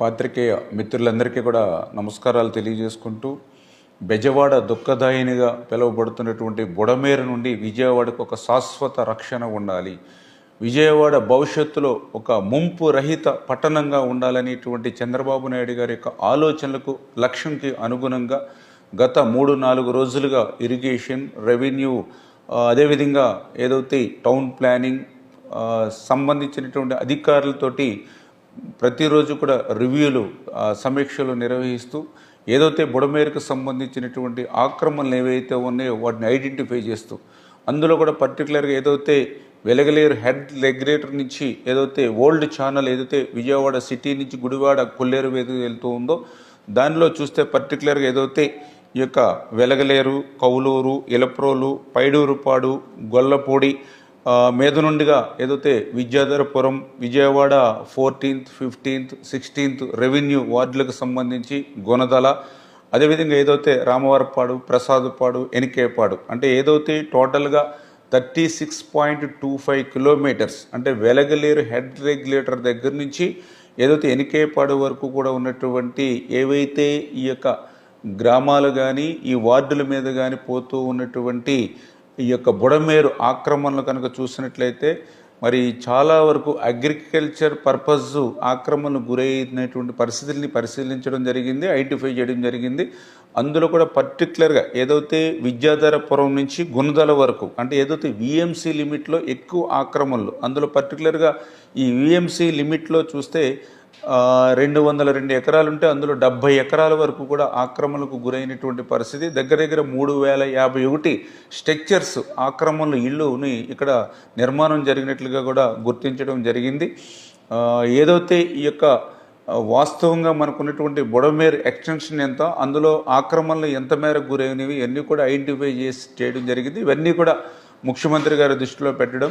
పాత్రికేయ మిత్రులందరికీ కూడా నమస్కారాలు తెలియజేసుకుంటూ బెజవాడ దుఃఖదాయినిగా పిలువబడుతున్నటువంటి బుడమేరు నుండి విజయవాడకు ఒక శాశ్వత రక్షణ ఉండాలి. విజయవాడ భవిష్యత్తులో ఒక ముంపు రహిత పట్టణంగా ఉండాలనేటువంటి చంద్రబాబు నాయుడు గారి యొక్క ఆలోచనలకు లక్ష్యంకి అనుగుణంగా గత మూడు నాలుగు రోజులుగా ఇరిగేషన్ రెవెన్యూ అదేవిధంగా ఏదైతే టౌన్ ప్లానింగ్ సంబంధించినటువంటి అధికారులతోటి ప్రతిరోజు కూడా రివ్యూలు సమీక్షలు నిర్వహిస్తూ ఏదైతే బుడమేరకు సంబంధించినటువంటి ఆక్రమణలు ఏవైతే ఉన్నాయో వాటిని ఐడెంటిఫై చేస్తూ అందులో కూడా పర్టికులర్గా ఏదైతే వెలగలేరు హెడ్ రెగ్యులేటర్ నుంచి ఏదైతే ఓల్డ్ ఛానల్ ఏదైతే విజయవాడ సిటీ నుంచి గుడివాడ కొల్లేరు వేదిక వెళ్తూ ఉందో దానిలో చూస్తే పర్టికులర్గా ఏదైతే ఈ యొక్క వెలగలేరు కౌలూరు ఇలప్రోలు పైడూరుపాడు గొల్లపూడి మీద నుండిగా ఏదైతే Vidyadharapuram Vijayawada fourteenth fifteenth sixteenth revenue వార్డులకు సంబంధించి గొనదల అదేవిధంగా ఏదైతే రామవారపాడు ప్రసాదపాడు ఎనికేపాడు అంటే ఏదైతే టోటల్గా thirty six point two five kilometres అంటే వెలగలేరు హెడ్ రెగ్యులేటర్ దగ్గర నుంచి ఏదైతే ఎనికేపాడు వరకు కూడా ఉన్నటువంటి ఏవైతే ఈ యొక్క గ్రామాలు కానీ ఈ వార్డుల మీద కానీ పోతూ ఉన్నటువంటి ఈ యొక్క బుడమేరు ఆక్రమణలు కనుక చూసినట్లయితే మరి చాలా వరకు అగ్రికల్చర్ పర్పస్ ఆక్రమణకు గురైనటువంటి పరిస్థితుల్ని పరిశీలించడం జరిగింది ఐడెంటిఫై చేయడం జరిగింది. అందులో కూడా పర్టికులర్గా ఏదైతే విద్యాధరపురం నుంచి గుణదల వరకు అంటే ఏదైతే విఎంసీ లిమిట్లో ఎక్కువ ఆక్రమణలు అందులో పర్టికులర్గా ఈ విఎంసీ లిమిట్లో చూస్తే రెండు వందల రెండు ఎకరాలు ఉంటే అందులో డెబ్బై ఎకరాల వరకు కూడా ఆక్రమణలకు గురైనటువంటి పరిస్థితి. దగ్గర దగ్గర మూడు వేల యాభై ఒకటి స్ట్రక్చర్స్ ఆక్రమణలు ఇళ్ళుని ఇక్కడ నిర్మాణం జరిగినట్లుగా కూడా గుర్తించడం జరిగింది. ఏదైతే ఈ యొక్క వాస్తవంగా మనకు ఉన్నటువంటి బుడమేర్ ఎక్స్టెన్షన్ ఎంత అందులో ఆక్రమణలు ఎంత మేరకు గురైనవి ఇవన్నీ కూడా ఐడెంటిఫై చేసి చేయడం జరిగింది. ఇవన్నీ కూడా ముఖ్యమంత్రి గారి దృష్టిలో పెట్టడం.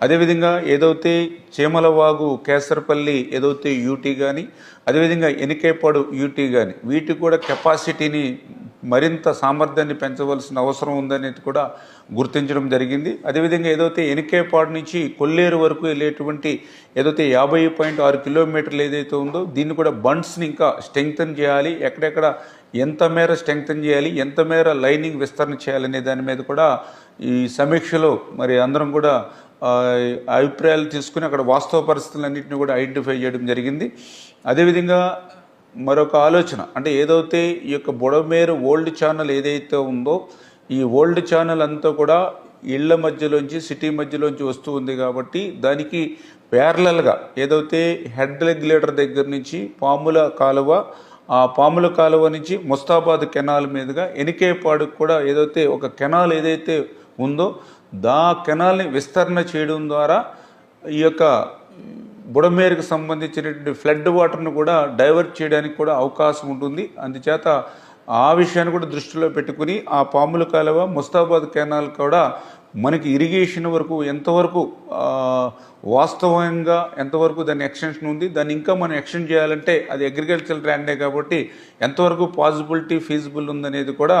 అదేవిధంగా ఏదైతే చేమలవాగు కేసరపల్లి ఏదైతే యూటీ కానీ అదేవిధంగా ఎనికేపాడు యూటీ కానీ వీటికి కూడా కెపాసిటీని మరింత సామర్థ్యాన్ని పెంచవలసిన అవసరం ఉందనేది కూడా గుర్తించడం జరిగింది. అదేవిధంగా ఏదైతే ఎనికేపాడు నుంచి కొల్లేరు వరకు వెళ్ళేటువంటి ఏదైతే యాభై పాయింట్ ఆరు కిలోమీటర్లు ఏదైతే ఉందో దీన్ని కూడా బండ్స్ని ఇంకా స్ట్రెంగ్తన్ చేయాలి. ఎక్కడెక్కడ ఎంత మేర స్ట్రెంగ్తన్ చేయాలి ఎంత మేర లైనింగ్ విస్తరణ చేయాలనే దాని మీద కూడా ఈ సమీక్షలో మరి అందరం కూడా అభిప్రాయాలు తీసుకుని అక్కడ వాస్తవ పరిస్థితులన్నింటినీ కూడా ఐడెంటిఫై చేయడం జరిగింది. అదేవిధంగా మరొక ఆలోచన అంటే ఏదైతే ఈ యొక్క బుడమేరు ఓల్డ్ ఛానల్ ఏదైతే ఉందో ఈ ఓల్డ్ ఛానల్ అంతా కూడా ఇళ్ళ మధ్యలోంచి సిటీ మధ్యలోంచి వస్తూ ఉంది కాబట్టి దానికి ప్యారలల్గా ఏదైతే హెడ్ రెగ్యులేటర్ దగ్గర నుంచి పాముల కాలువ ఆ పాముల కాలువ నుంచి ముస్తాబాద్ కెనాల్ మీదుగా ఎనికేపాడుకు కూడా ఏదైతే ఒక కెనాల్ ఏదైతే ఉందో దా కెనాల్ని విస్తరణ చేయడం ద్వారా ఈ యొక్క బుడమేరుకు సంబంధించినటువంటి ఫ్లడ్ వాటర్ను కూడా డైవర్ట్ చేయడానికి కూడా అవకాశం ఉంటుంది. అందుచేత ఆ విషయాన్ని కూడా దృష్టిలో పెట్టుకుని ఆ పాముల కాలువ ముస్తాబాద్ కెనాల్ కూడా మనకి ఇరిగేషన్ వరకు ఎంతవరకు వాస్తవంగా ఎంతవరకు దాని ఎక్స్టెన్షన్ ఉంది దాన్ని ఇంకా మనం ఎక్స్టెండ్ చేయాలంటే అది అగ్రికల్చర్ ల్యాండే కాబట్టి ఎంతవరకు పాసిబిలిటీ ఫీజిబుల్ ఉందనేది కూడా